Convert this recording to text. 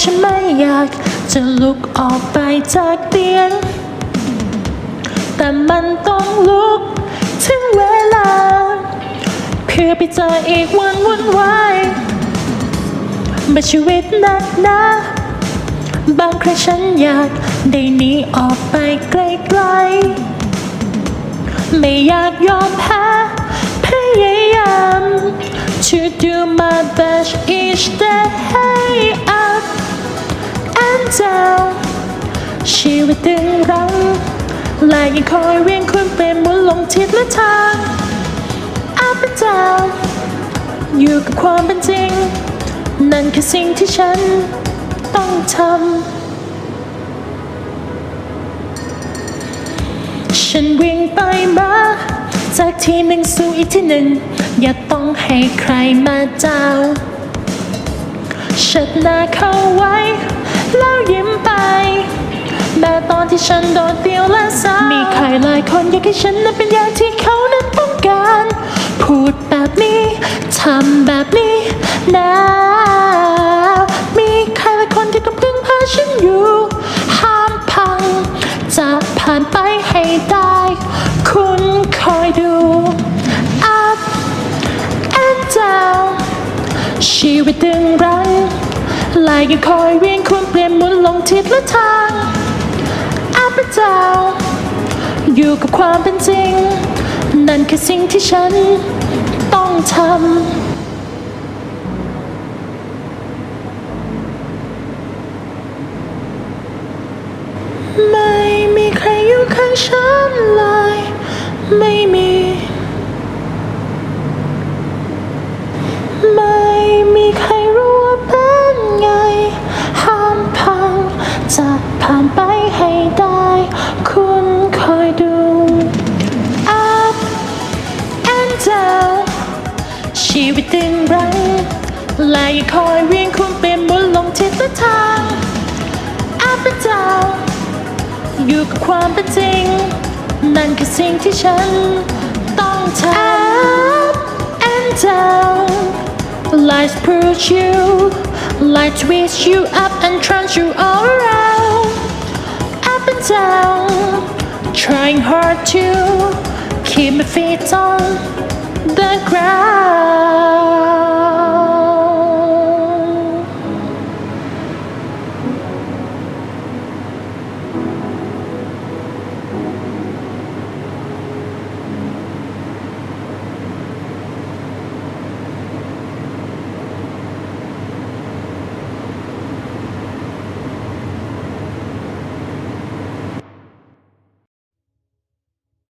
ฉันไม่อยากจะลุกออกไปจากเตียง แต่มันต้องลุกถึงเวลา เพื่อไปเจออีกวันวุ่นวายมาชีวิตนักหนาบางครั้งฉันอยากได้หนีออกไปไกลๆ ไม่อยากยอมแพ้พยายาม to do my best each day ตตึงรั้ง และยังคอยเวียนคุณเปลี่ยนมุนลงทิศและทาง up and down อยู่กับความเป็นจริง นั่นคือสิ่งที่ฉันต้องทำ ฉันวิ่งไปมาจากที่หนึ่งสู่อีกที่หนึ่ง อย่าต้องให้ใครมาเจ้าชัดหน้าเข้าไว้ แล้วยิ้มไป แม้ตอนที่ฉันโดดเดี่ยวและเศร้ามีใครหลายคนอยากให้ฉันนั้นเป็นอย่างที่เขานั้นต้องการ พูดแบบนี้ทำแบบนี้นะมีใครหลายคนที่กำลังพาฉันอยู่ ห้ามพัง จะผ่านไปให้ได้ คุณคอยดู up and down ชีวิตดึงรั้งลายยังคอยเวียนควรเปลี่ยนหมุนลงทิศและทาง up and down อยู่กับความเป็นจริง นั่นคือสิ่งที่ฉันต้องทำไม่มีใครอยู่ข้างฉันเลย ชีวิตดึงรั้งและยังคอยเวียนคุณเปลี่ยนหมุนลงทิศทาง up and down อยู่กับความเป็นจริง นั่นคือสิ่งที่ฉัน ต้องทำ up and down Life push you Life twist you up and turns you all around Up and down Trying hard to keep my feet on the crowd.